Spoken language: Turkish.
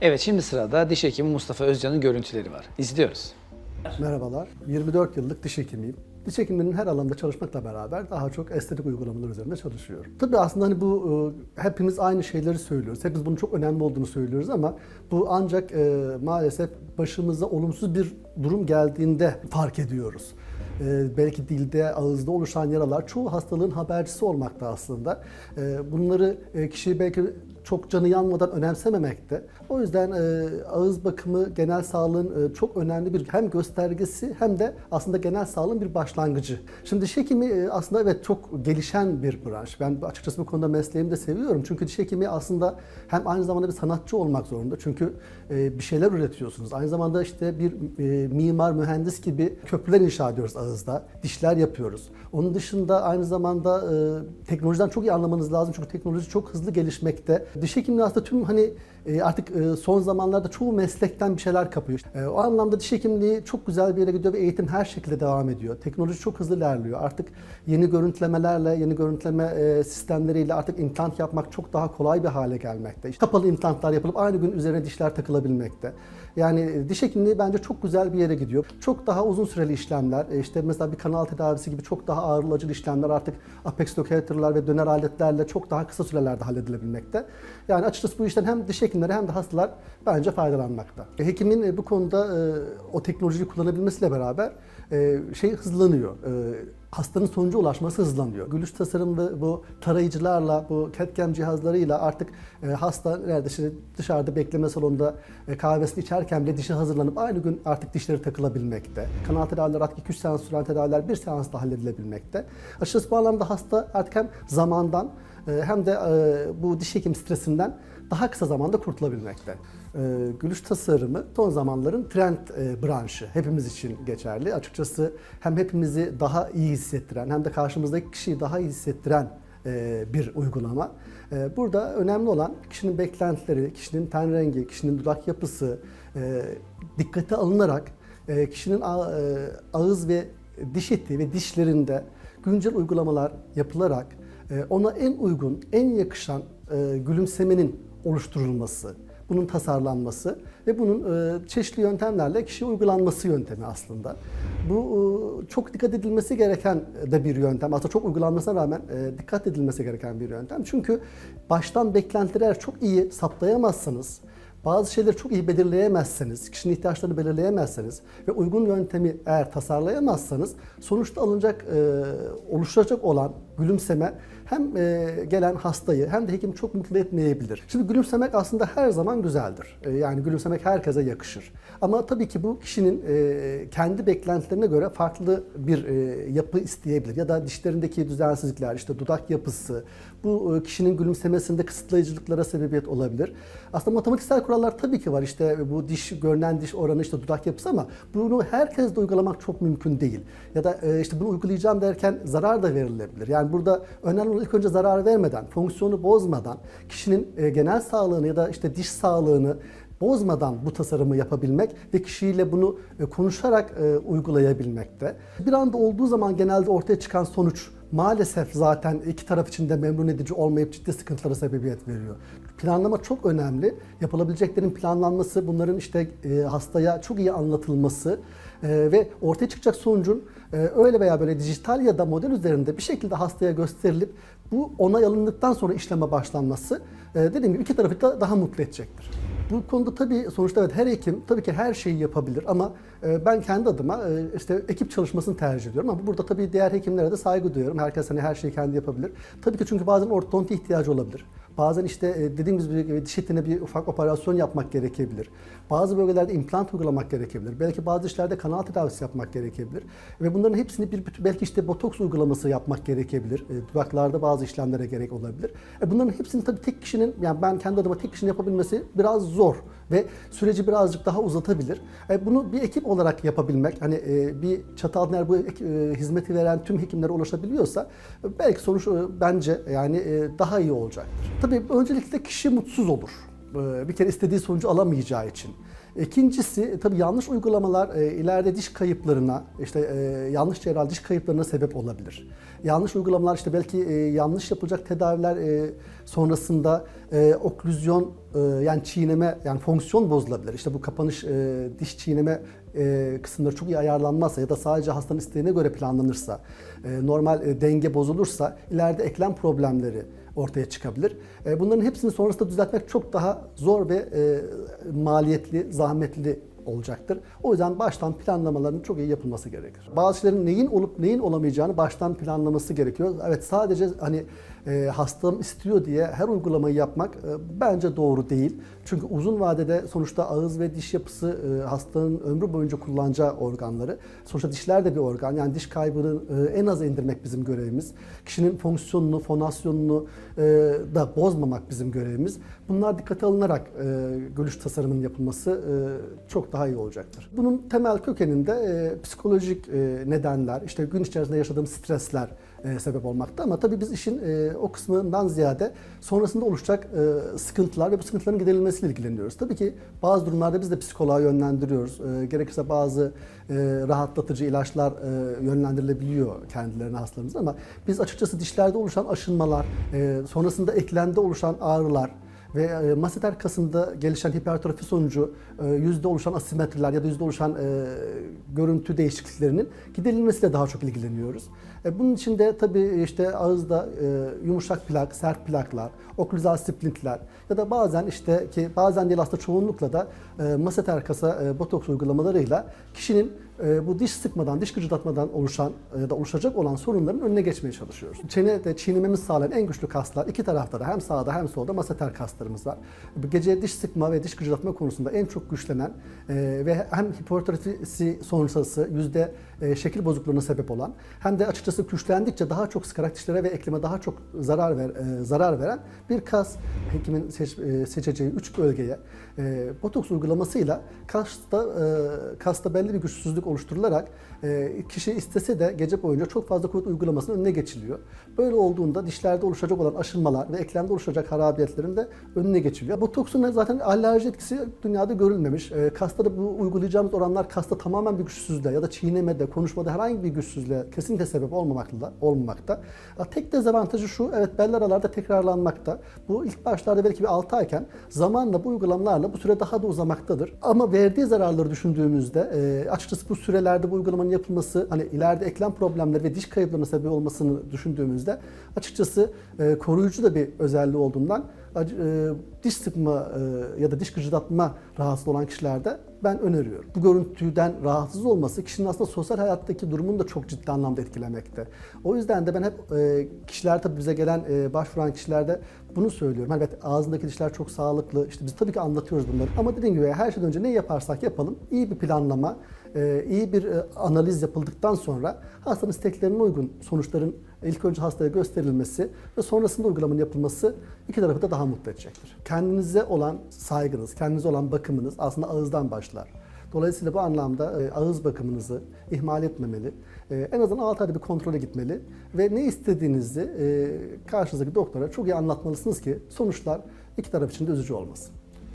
Evet şimdi sırada diş hekimi Mustafa Özcan'ın görüntüleri var. İzliyoruz. Merhabalar. 24 yıllık diş hekimiyim. Diş hekimliğinin her alanda çalışmakla beraber daha çok estetik uygulamalar üzerinde çalışıyorum. Tabii aslında hani bu e, hepimiz aynı şeyleri söylüyoruz. Hepimiz bunun çok önemli olduğunu söylüyoruz ama bu ancak e, maalesef başımıza olumsuz bir durum geldiğinde fark ediyoruz. E, belki dilde, ağızda oluşan yaralar çoğu hastalığın habercisi olmakta aslında. E, bunları e, kişi belki çok canı yanmadan önemsememekte. O yüzden e, ağız bakımı genel sağlığın e, çok önemli bir hem göstergesi hem de aslında genel sağlığın bir başlangıcı. Şimdi diş hekimi e, aslında evet çok gelişen bir branş. Ben açıkçası bu konuda mesleğimi de seviyorum. Çünkü diş hekimi aslında hem aynı zamanda bir sanatçı olmak zorunda. Çünkü e, bir şeyler üretiyorsunuz. Aynı zamanda işte bir e, mimar, mühendis gibi köprüler inşa ediyoruz ağızda. Dişler yapıyoruz. Onun dışında aynı zamanda e, teknolojiden çok iyi anlamanız lazım. Çünkü teknoloji çok hızlı gelişmekte. Diş hekimliği aslında tüm hani e, artık e, son zamanlarda çoğu meslekten bir şeyler kapıyor. E, O anlamda diş hekimliği çok güzel bir yere gidiyor ve eğitim her şekilde devam ediyor. Teknoloji çok hızlı ilerliyor. Artık yeni görüntülemelerle, yeni görüntüleme sistemleriyle artık implant yapmak çok daha kolay bir hale gelmekte. Kapalı implantlar yapılıp aynı gün üzerine dişler takılabilmekte. Yani e, diş hekimliği bence çok güzel bir yere gidiyor. Çok daha uzun süreli işlemler, e, işte mesela bir kanal tedavisi gibi çok daha ağırlıcı işlemler artık apex locator'lar ve döner aletlerle çok daha kısa sürelerde halledilebilmekte. Yani açıkçası bu işten hem diş hekimleri hem de hastalar bence faydalanmakta. E, Hekimin bu konuda o teknolojiyi kullanabilmesiyle beraber şey hızlanıyor. E, hastanın sonuca ulaşması hızlanıyor. Gülüş tasarımlı bu tarayıcılarla, bu CAD-CAM cihazlarıyla artık e, hasta nerede işte dışarıda bekleme salonunda e, kahvesini içerken bile dişi hazırlanıp aynı gün artık dişleri takılabilmekte. Kanal tedaviler artık 2-3 seans süren tedaviler bir seansla halledilebilmekte. Açıkçası bu anlamda hasta artık hem zamandan e, hem de e, bu diş hekim stresinden daha kısa zamanda kurtulabilmekte. E, Gülüş tasarımı son zamanların trend e, branşı. Hepimiz için geçerli. Açıkçası hem hepimizi daha iyi hissettiren hem de karşımızdaki kişiyi daha iyi hissettiren e, bir uygulama. E, Burada önemli olan kişinin beklentileri, kişinin ten rengi, kişinin dudak yapısı dikkate alınarak kişinin ağız ve diş eti ve dişlerinde güncel uygulamalar yapılarak ona en uygun, en yakışan gülümsemenin oluşturulması, bunun tasarlanması ve bunun e, çeşitli yöntemlerle kişiye uygulanması yöntemi aslında. Bu e, çok dikkat edilmesi gereken de bir yöntem. Aslında çok uygulanmasına rağmen e, dikkat edilmesi gereken bir yöntem. Çünkü baştan beklentileri eğer çok iyi saptayamazsanız, bazı şeyleri çok iyi belirleyemezseniz, kişinin ihtiyaçlarını belirleyemezseniz ve uygun yöntemi eğer tasarlayamazsanız sonuçta alınacak, e, oluşacak olan gülümseme hem e, gelen hastayı hem de hekimi çok mutlu etmeyebilir. Şimdi gülümsemek aslında her zaman güzeldir. E, yani gülümsemek herkese yakışır. Ama tabii ki bu kişinin e, kendi beklentilerine göre farklı bir e, yapı isteyebilir. Ya da dişlerindeki düzensizlikler, işte dudak yapısı, bu e, kişinin gülümsemesinde kısıtlayıcılıklara sebebiyet olabilir. Aslında matematiksel kurallar tabii ki var. İşte bu diş, görünen diş oranı, işte dudak yapısı ama bunu herkes de uygulamak çok mümkün değil. Ya da e, işte bunu uygulayacağım derken zarar da verilebilir. Yani burada önemli olan ilk önce zarar vermeden, fonksiyonu bozmadan, kişinin e, genel sağlığını ya da işte diş sağlığını bozmadan bu tasarımı yapabilmek ve kişiyle bunu e, konuşarak e, uygulayabilmekte. Bir anda olduğu zaman genelde ortaya çıkan sonuç maalesef zaten iki taraf için de memnun edici olmayıp ciddi sıkıntılara sebebiyet veriyor. Planlama çok önemli. Yapılabileceklerin planlanması, bunların işte e, hastaya çok iyi anlatılması e, ve ortaya çıkacak sonucun e, öyle veya böyle dijital ya da model üzerinde bir şekilde hastaya gösterilip bu onay alındıktan sonra işleme başlanması e, dediğim gibi iki tarafı da daha mutlu edecektir. Bu konuda tabii sonuçta evet her hekim tabii ki her şeyi yapabilir ama e, ben kendi adıma e, işte ekip çalışmasını tercih ediyorum ama burada tabii diğer hekimlere de saygı duyuyorum. Herkes hani her şeyi kendi yapabilir. Tabii ki çünkü bazen ortodonti ihtiyacı olabilir. Bazen işte e, dediğimiz gibi diş etine bir ufak operasyon yapmak gerekebilir. Bazı bölgelerde implant uygulamak gerekebilir. Belki bazı dişlerde kanal tedavisi yapmak gerekebilir. Ve bunların hepsini bir belki işte botoks uygulaması yapmak gerekebilir. E, Dudaklarda bazı işlemlere gerek olabilir. E, Bunların hepsini tabii tek kişinin yani ben kendi adıma tek kişinin yapabilmesi biraz zor ve süreci birazcık daha uzatabilir. E, Bunu bir ekip olarak yapabilmek, hani e, bir çatı altında eğer bu e, hizmeti veren tüm hekimlere ulaşabiliyorsa e, belki sonuç e, bence yani e, daha iyi olacaktır. Tabii öncelikle kişi mutsuz olur. E, Bir kere istediği sonucu alamayacağı için. İkincisi e, tabii yanlış uygulamalar e, ileride diş kayıplarına, işte e, yanlış cerrahi diş kayıplarına sebep olabilir. Yanlış uygulamalar işte belki e, yanlış yapılacak tedaviler e, sonrasında e, oklüzyon e, yani çiğneme yani fonksiyon bozulabilir. İşte bu kapanış e, diş çiğneme e, kısımları çok iyi ayarlanmazsa ya da sadece hastanın isteğine göre planlanırsa, e, normal e, denge bozulursa ileride eklem problemleri ortaya çıkabilir. E, bunların hepsini sonrasında düzeltmek çok daha zor ve e, maliyetli, zahmetli olacaktır. O yüzden baştan planlamaların çok iyi yapılması gerekir. Bazı şeylerin neyin olup neyin olamayacağını baştan planlaması gerekiyor. Evet sadece hani e, hastam istiyor diye her uygulamayı yapmak e, bence doğru değil. Çünkü uzun vadede sonuçta ağız ve diş yapısı e, hastanın ömrü boyunca kullanacağı organları. Sonuçta dişler de bir organ. Yani diş kaybını e, en aza indirmek bizim görevimiz. Kişinin fonksiyonunu, fonasyonunu e, da bozmamak bizim görevimiz. Bunlar dikkate alınarak e, görüş tasarımının yapılması e, çok daha iyi olacaktır. Bunun temel kökeninde e, psikolojik e, nedenler, işte gün içerisinde yaşadığımız stresler e, sebep olmakta ama tabii biz işin e, o kısmından ziyade sonrasında oluşacak e, sıkıntılar ve bu sıkıntıların giderilmesiyle ilgileniyoruz. Tabii ki bazı durumlarda biz de psikoloğa yönlendiriyoruz. E, gerekirse bazı e, rahatlatıcı ilaçlar e, yönlendirilebiliyor kendilerine hastalarımızın ama biz açıkçası dişlerde oluşan aşınmalar, e, sonrasında eklemde oluşan ağrılar, ve e, maseter kasında gelişen hipertrofi sonucu e, yüzde oluşan asimetriler ya da yüzde oluşan e, görüntü değişikliklerinin giderilmesiyle daha çok ilgileniyoruz. E, bunun için de tabii işte ağızda e, yumuşak plak, sert plaklar, oklüzal splintler ya da bazen işte ki bazen değil aslında çoğunlukla da e, maseter kasa e, botoks uygulamalarıyla kişinin e, bu diş sıkmadan, diş gıcırdatmadan oluşan e, ya da oluşacak olan sorunların önüne geçmeye çalışıyoruz. Çenede çiğnememiz sağlayan en güçlü kaslar iki tarafta da hem sağda hem solda maseter kaslarımız var. Gece diş sıkma ve diş gıcırdatma konusunda en çok güçlenen e, ve hem hipertrofisi sonrası yüzde e, şekil bozukluğuna sebep olan hem de açıkçası güçlendikçe daha çok sıkarak dişlere ve ekleme daha çok zarar ver, e, zarar veren bir kas hekimin seç- e, seçeceği üç bölgeye e, botoks uygulamasıyla kasta e, kasta belli bir güçsüzlük oluşturularak e, kişi istese de gece boyunca çok fazla kuvvet uygulamasının önüne geçiliyor. Böyle olduğunda dişlerde oluşacak olan aşınmalar ve eklemde oluşacak harabiyetlerin de önüne geçiliyor. Botoksun zaten alerji etkisi dünyada görülmemiş. E, kasta da bu uygulayacağımız oranlar kasta tamamen bir güçsüzlüğe ya da çiğnemede, konuşmada herhangi bir güçsüzlüğe kesinlikle sebep olmamakla, olmamakta. Tek dezavantajı şu, evet bel aralarda tekrarlanmakta. Bu ilk başlarda belki bir 6 ayken zamanla bu uygulamalarla bu süre daha da uzamaktadır. Ama verdiği zararları düşündüğümüzde e, açıkçası bu sürelerde bu uygulamanın yapılması hani ileride eklem problemleri ve diş kayıplarına sebep olmasını düşündüğümüzde açıkçası e, koruyucu da bir özelliği olduğundan diş sıkma e, ya da diş gıcırdatma rahatsız olan kişilerde ben öneriyorum. Bu görüntüden rahatsız olması kişinin aslında sosyal hayattaki durumunu da çok ciddi anlamda etkilemekte. O yüzden de ben hep e, kişiler tabii bize gelen e, başvuran kişilerde bunu söylüyorum. Evet ağzındaki dişler çok sağlıklı. İşte biz tabii ki anlatıyoruz bunları. Ama dediğim gibi her şeyden önce ne yaparsak yapalım iyi bir planlama, e, iyi bir e, analiz yapıldıktan sonra hastanın isteklerine uygun sonuçların ilk önce hastaya gösterilmesi ve sonrasında uygulamanın yapılması iki tarafı da daha mutlu edecektir. Kendinize olan saygınız, kendinize olan bakımınız aslında ağızdan başlar. Dolayısıyla bu anlamda e, ağız bakımınızı ihmal etmemeli. E, en azından 6 ayda bir kontrole gitmeli ve ne istediğinizi e, karşınızdaki doktora çok iyi anlatmalısınız ki sonuçlar iki taraf için de üzücü olmasın.